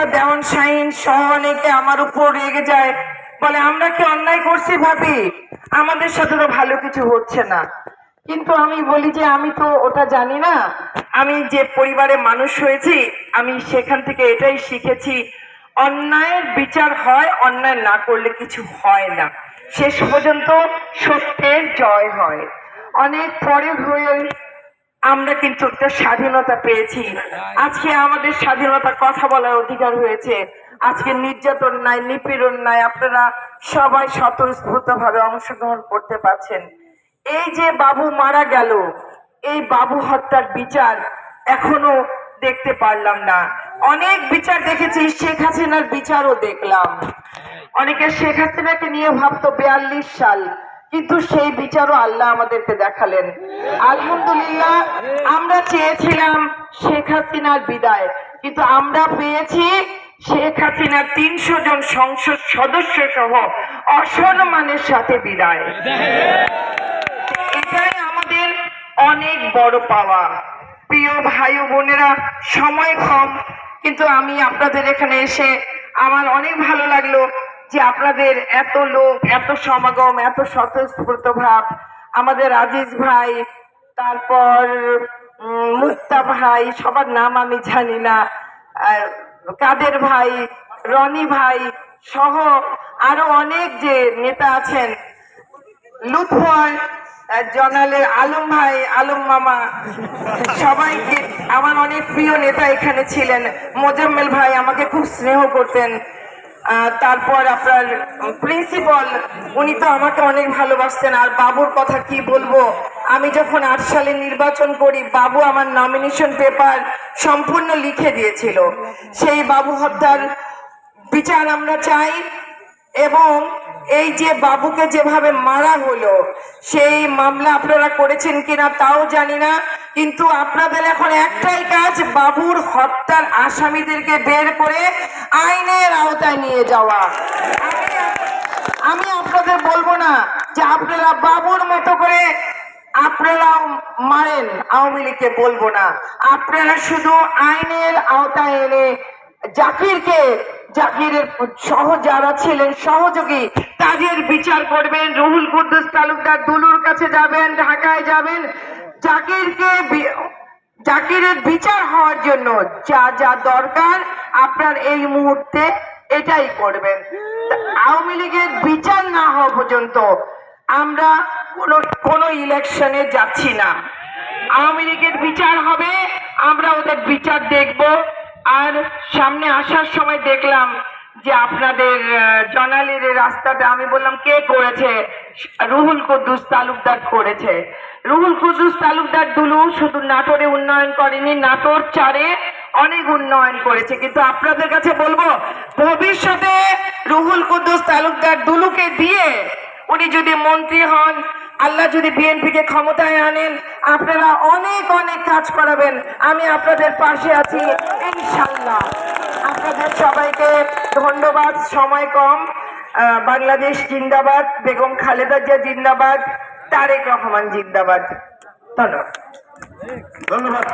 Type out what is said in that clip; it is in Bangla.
দেওয়ান শাহিন সহ অনেকে আমার উপর রেগে যায়। বলে, আমরা কি অন্যায় করছি ভাবি? আমাদের সাথে তো ভালো কিছু হচ্ছে না। কিন্তু আমি বলি যে, আমি তো ওটা জানি না। আমি যে পরিবারে মানুষ হয়েছি, আমি সেখান থেকে এটাই শিখেছি, অন্যায়ের বিচার হয়, অন্যায় না করলে কিছু হয় না। শেষ পর্যন্ত সত্যের জয় হয়। অনেক পরে হয়ে আমরা কিন্তু একটা স্বাধীনতা পেয়েছি। আজকে আমাদের স্বাধীনতা কথা বলার অধিকার হয়েছে। আজকে নির্যাতন নাই, নিপীড়ন নাই, আপনারা সবাই স্বতঃস্ফূর্ত ভাবে অংশগ্রহণ করতে পারছেন। এই যে বাবু মারা গেল, এই বাবু হত্যার বিচার এখনও দেখতে পারলাম না। অনেক বিচার দেখেছি, শেখ হাসিনার বিচারও দেখলাম। অনেকে শেখ হাসিনাকে নিয়ে ভাবতো বিয়াল্লিশ সাল, কিন্তু সেই বিচারও আল্লাহ আমাদেরকে দেখালেন। আলহামদুলিল্লাহ চেয়েছিলাম শেখ হাসিনার বিদায়। কিন্তু আমরা পেয়েছি শেখ হাসিনার তিনশো জন সংসদ সদস্য সহ অসম্মানের সাথে বিদায়। এটাই আমাদের অনেক বড় পাওয়া প্রিয় ভাই বোনেরা, সময় কম, কিন্তু আমি আপনাদের এখানে এসে আমার অনেক ভালো লাগল যে আপনাদের এত লোক, এত সমাগম, এত স্বতঃস্ফূর্ত ভাব। আমাদের আজিজ ভাই, তারপর মুক্তা ভাই, সবার নাম আমি জানি না। কাদের ভাই, রনি ভাই সহ আরও অনেক যে নেতা আছেন। লুৎফর জনালের আলম ভাই, আলম মামা, সবাইকে আমার অনেক প্রিয় নেতা এখানে ছিলেন। মোজাম্মেল ভাই আমাকে খুব স্নেহ করতেন। তারপর আপনার প্রিন্সিপাল উনি তো আমাকে অনেক ভালোবাসতেন। আর বাবুর কথা কি বলব? আমি যখন আট সালে নির্বাচন করি, বাবু আমার নমিনেশন পেপার সম্পূর্ণ লিখে দিয়েছিল। সেই বাবু হত্যার বিচার আমরা চাই এবং এই যে বাবুকে যেভাবে মারা হলো, সেই মামলা আপনারা করেছেন কিনা তাও জানি না, কিন্তু আপনাদের এখন একটাই কাজ, বাবুর হত্যার আসামিদেরকে বের করে আইনের আওতায় নিয়ে যাওয়া। আমি আপনাদের বলব না যে আপনারা বাবুর মতো করে আপনারা মারেন, আওয়ামী লীগকে বলব না। আপনারা শুধু আইনের আওতায় এনে জাকিরকে, জাকিরের সহ যারা ছিলেন সহযোগী তাদের বিচার করবেন। রুহুল কুদ্দুস তালুকদার দুলুর কাছে যাবেন, ঢাকায় যাবেন। জাকিরকে জাকিরের বিচার হওয়ার জন্য যা যা দরকার আপনার এই মুহূর্তে এটাই করবেন। আওয়ামী লীগের বিচার না হওয়া পর্যন্ত আমরা কোনো কোনো ইলেকশনে যাচ্ছি না। আওয়ামী লীগের বিচার হবে, আমরা ওদের বিচার দেখব। আর সামনে আসার সময় দেখলাম যে আপনাদের জনালির রাস্তাটা, আমি বললাম, কে করেছে? রুহুল কুদ্দুস তালুকদার করেছে। রুহুল কুদ্দুস তালুকদার দুলু শুধু নাটোরে উন্নয়ন করেনি, নাটোর চারে অনেক উন্নয়ন করেছে। কিন্তু আপনাদের কাছে বলব, ভবিষ্যতে রুহুল কুদ্দুস তালুকদার দুলুকে দিয়ে উনি যদি মন্ত্রী হন, আল্লাহ যদি বিএনপিকে ক্ষমতায় আনেন, আপনারা অনেক অনেক কাজ করাবেন। আমি আপনাদের পাশে আছি, ইনশাল্লাহ। আপনাদের সবাইকে ধন্যবাদ। সময় কম। বাংলাদেশ জিন্দাবাদ, বেগম খালেদা জিয়া জিন্দাবাদ, তারেক রহমান জিন্দাবাদ। ধন্যবাদ। ধন্যবাদ।